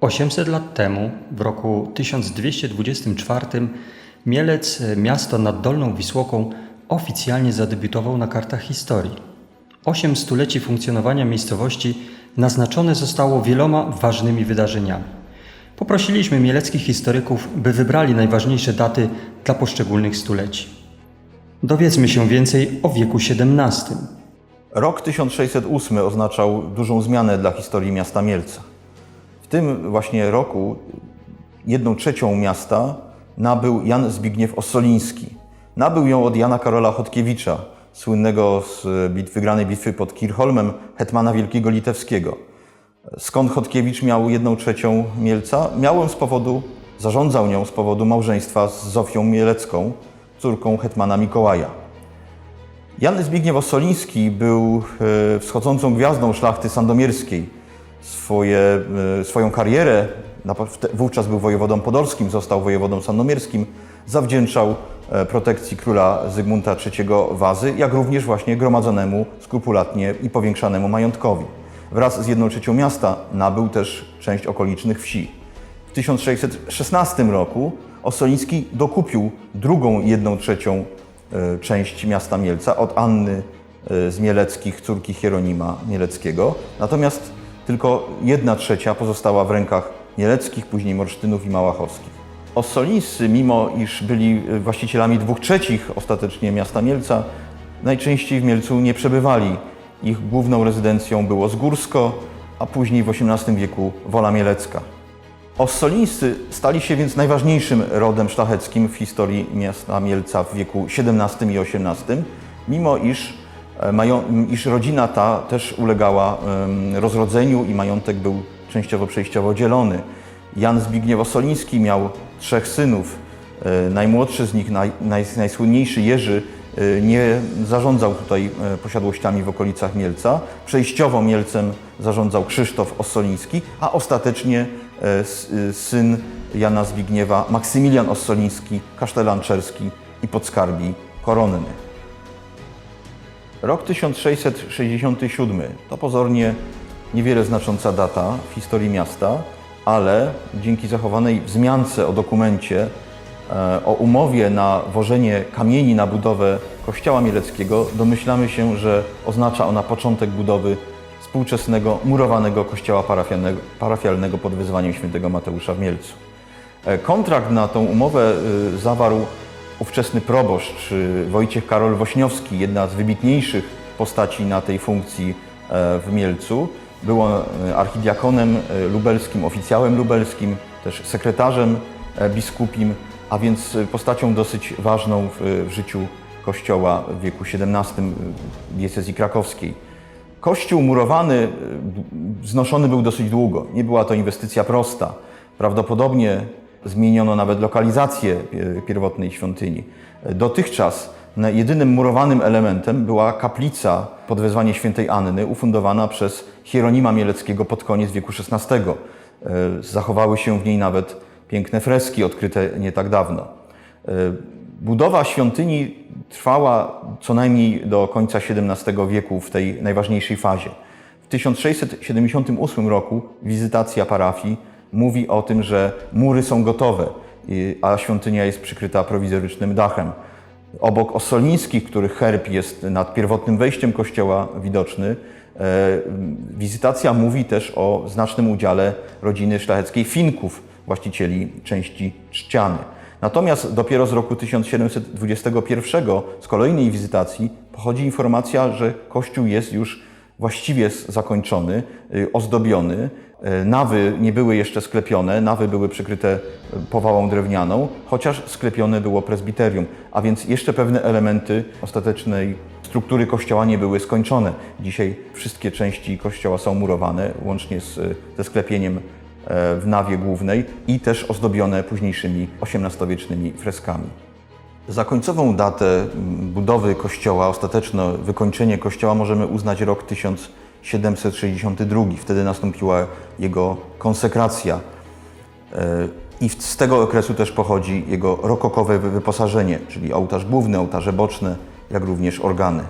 800 lat temu, w roku 1224, Mielec, miasto nad Dolną Wisłoką, oficjalnie zadebiutował na kartach historii. Osiem stuleci funkcjonowania miejscowości naznaczone zostało wieloma ważnymi wydarzeniami. Poprosiliśmy mieleckich historyków, by wybrali najważniejsze daty dla poszczególnych stuleci. Dowiedzmy się więcej o wieku XVII. Rok 1608 oznaczał dużą zmianę dla historii miasta Mielca. Tym właśnie roku jedną trzecią miasta nabył Jan Zbigniew Ossoliński. Nabył ją od Jana Karola Chodkiewicza, słynnego z bit- wygranej bitwy pod Kirchholmem, hetmana Wielkiego Litewskiego. Skąd Chodkiewicz miał jedną trzecią Mielca? Miał z powodu, zarządzał nią z powodu małżeństwa z Zofią Mielecką, córką hetmana Mikołaja. Jan Zbigniew Ossoliński był e, wschodzącą gwiazdą szlachty sandomierskiej. Swoje, e, swoją karierę, wówczas był wojewodą podorskim, został wojewodą sandomierskim, zawdzięczał e, protekcji króla Zygmunta III Wazy, jak również właśnie gromadzonemu skrupulatnie i powiększanemu majątkowi. Wraz z jedną trzecią miasta nabył też część okolicznych wsi. W 1616 roku Ossoliński dokupił drugą jedną trzecią e, część miasta Mielca od Anny z Mieleckich, córki Hieronima Mieleckiego. Natomiast tylko jedna trzecia pozostała w rękach Mieleckich, później Morsztynów i Małachowskich. Ossolińscy, mimo iż byli e, właścicielami dwóch trzecich ostatecznie miasta Mielca, najczęściej w Mielcu nie przebywali. Ich główną rezydencją było Zgórsko, a później w XVIII wieku Wola Mielecka. Ossolińscy stali się więc najważniejszym rodem szlacheckim w historii miasta Mielca w wieku XVII i XVIII, mimo iż, mają, iż rodzina ta też ulegała rozrodzeniu i majątek był częściowo przejściowo dzielony. Jan Zbigniew Ossoliński miał trzech synów. E, Najmłodszy z nich, naj, naj, najsłynniejszy Jerzy, e, nie zarządzał tutaj e, posiadłościami w okolicach Mielca. Przejściowo Mielcem zarządzał Krzysztof Ossoliński, a ostatecznie e, e, syn Jana Zbigniewa, Maksymilian Ossoliński, kasztelan czerski i podskarbi koronny. Rok 1667 to pozornie niewiele znacząca data w historii miasta, ale dzięki zachowanej wzmiance o dokumencie, e, o umowie na wożenie kamieni na budowę kościoła mieleckiego, domyślamy się, że oznacza ona początek budowy współczesnego murowanego kościoła parafialnego, pod wyzwaniem świętego Mateusza w Mielcu. E, Kontrakt na tą umowę y, zawarł ówczesny proboszcz y, Wojciech Karol Wośniowski, jedna z wybitniejszych postaci na tej funkcji e, w Mielcu. Był on e, archidiakonem e, lubelskim, oficjałem lubelskim, też sekretarzem biskupim, a więc postacią dosyć ważną w, w życiu Kościoła w wieku XVII diecezji krakowskiej. Kościół murowany y, wznoszony był dosyć długo. Nie była to inwestycja prosta. Prawdopodobnie zmieniono nawet lokalizację pi- pierwotnej świątyni. Dotychczas jedynym murowanym elementem była kaplica pod wezwanie świętej Anny, ufundowana przez Hieronima Mieleckiego pod koniec wieku XVI. E, Zachowały się w niej nawet piękne freski odkryte nie tak dawno. E, Budowa świątyni trwała co najmniej do końca XVII wieku w tej najważniejszej fazie. W 1678 roku wizytacja parafii mówi o tym, że mury są gotowe, a świątynia jest przykryta prowizorycznym dachem. Obok Ossolińskich, których herb jest nad pierwotnym wejściem kościoła widoczny, e, wizytacja mówi też o znacznym udziale rodziny szlacheckiej Finków, właścicieli części Trzciany. Natomiast dopiero z roku 1721 z kolejnej wizytacji pochodzi informacja, że kościół jest już właściwie zakończony, y, ozdobiony. Y, Nawy nie były jeszcze sklepione, nawy były przykryte y, powałą drewnianą, chociaż sklepione było prezbiterium, a więc jeszcze pewne elementy ostatecznej struktury kościoła nie były skończone. Dzisiaj wszystkie części kościoła są murowane, łącznie z, ze sklepieniem e, w nawie głównej i też ozdobione późniejszymi XVIII-wiecznymi freskami. Za końcową datę budowy kościoła, ostateczne wykończenie kościoła możemy uznać rok 1762. Wtedy nastąpiła jego konsekracja. E, I z tego okresu też pochodzi jego rokokowe wy- wyposażenie, czyli ołtarz główny, ołtarze boczne, jak również organy.